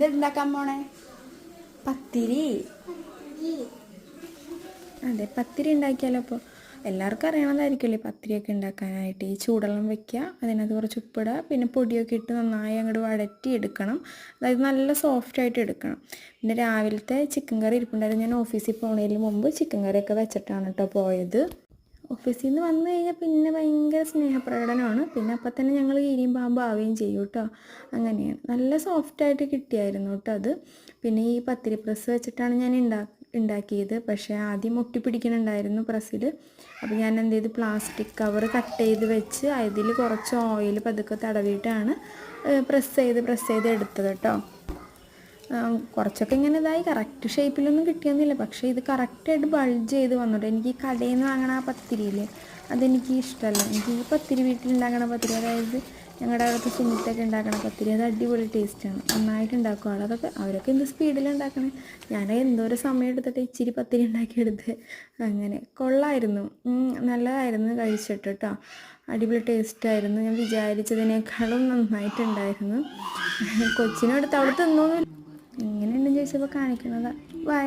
എന്ത് ഉണ്ടാക്കാൻ പോണേ? പത്തിരി. അതെ പത്തിരി ഉണ്ടാക്കിയാലോ അപ്പോൾ എല്ലാവർക്കും അറിയണതായിരിക്കുമല്ലേ പത്തിരിയൊക്കെ ഉണ്ടാക്കാനായിട്ട്. ഈ ചൂടെള്ളം വെക്കുക അതിനകത്ത് കുറച്ച് ഉപ്പിടുക പിന്നെ പൊടിയൊക്കെ ഇട്ട് നന്നായി അങ്ങോട്ട് വഴറ്റി എടുക്കണം അതായത് നല്ല സോഫ്റ്റ് ആയിട്ട് എടുക്കണം. പിന്നെ രാവിലത്തെ ചിക്കൻ കറി ഇരിപ്പുണ്ടായിരുന്നു. ഞാൻ ഓഫീസിൽ പോകുന്നതിന് മുമ്പ് ചിക്കൻ കറിയൊക്കെ വെച്ചിട്ടാണ് കേട്ടോ പോയത്. ഓഫീസിൽ നിന്ന് വന്നു കഴിഞ്ഞാൽ പിന്നെ ഭയങ്കര സ്നേഹപ്രകടനമാണ്. പിന്നെ അപ്പം തന്നെ ഞങ്ങൾ കീരിയും പാമ്പും ആവുകയും ചെയ്യും കേട്ടോ അങ്ങനെയാണ്. നല്ല സോഫ്റ്റായിട്ട് കിട്ടിയായിരുന്നു കേട്ടോ അത്. പിന്നെ ഈ പത്തിരി പ്രസ് വെച്ചിട്ടാണ് ഞാൻ ഉണ്ടാ ഉണ്ടാക്കിയത് പക്ഷേ ആദ്യം ഒട്ടിപ്പിടിക്കണുണ്ടായിരുന്നു പ്രസ്സിൽ അപ്പോൾ ഞാൻ എന്ത് ചെയ്ത്? പ്ലാസ്റ്റിക് കവർ കട്ട് ചെയ്ത് വെച്ച് അതിൽ കുറച്ച് ഓയിൽ പതുക്കെ തടവിയിട്ടാണ് പ്രസ് ചെയ്ത് പ്രസ് ചെയ്ത് എടുത്തത് കേട്ടോ കുറച്ചൊക്കെ ഇങ്ങനെ ഇതായി. കറക്റ്റ് ഷേപ്പിലൊന്നും കിട്ടിയൊന്നുമില്ല. പക്ഷേ ഇത് കറക്റ്റായിട്ട് ബൾജ് ചെയ്ത് വന്നിട്ട് എനിക്ക് ഈ കടയിൽ നിന്ന് വാങ്ങണ ആ പത്തിരിയില്ലേ അതെനിക്ക് ഇഷ്ടമല്ല. എനിക്ക് ഈ പത്തിരി വീട്ടിലുണ്ടാക്കണ പത്തിരി അതായത് ഞങ്ങളുടെ അവിടുത്തെ സുമിത്തൊക്കെ ഉണ്ടാക്കണ പത്തിരി അത് അടിപൊളി ടേസ്റ്റാണ് നന്നായിട്ട് ഉണ്ടാക്കും അതൊക്കെ അവരൊക്കെ എന്ത് സ്പീഡിൽ ഉണ്ടാക്കണേ? ഞാൻ എന്തോരം സമയം എടുത്തിട്ട് ഇച്ചിരി പത്തിരി ഉണ്ടാക്കിയെടുത്ത്? അങ്ങനെ. കൊള്ളായിരുന്നു. നല്ലതായിരുന്നു കഴിച്ചിട്ട് കേട്ടോ അടിപൊളി ടേസ്റ്റായിരുന്നു ഞാൻ വിചാരിച്ചതിനേക്കാളും നന്നായിട്ടുണ്ടായിരുന്നു. കൊച്ചിനെടുത്ത് അവിടെ തിന്നൊന്നുമില്ല ചോദിച്ചപ്പോൾ കാണിക്കുന്നത്. ബൈ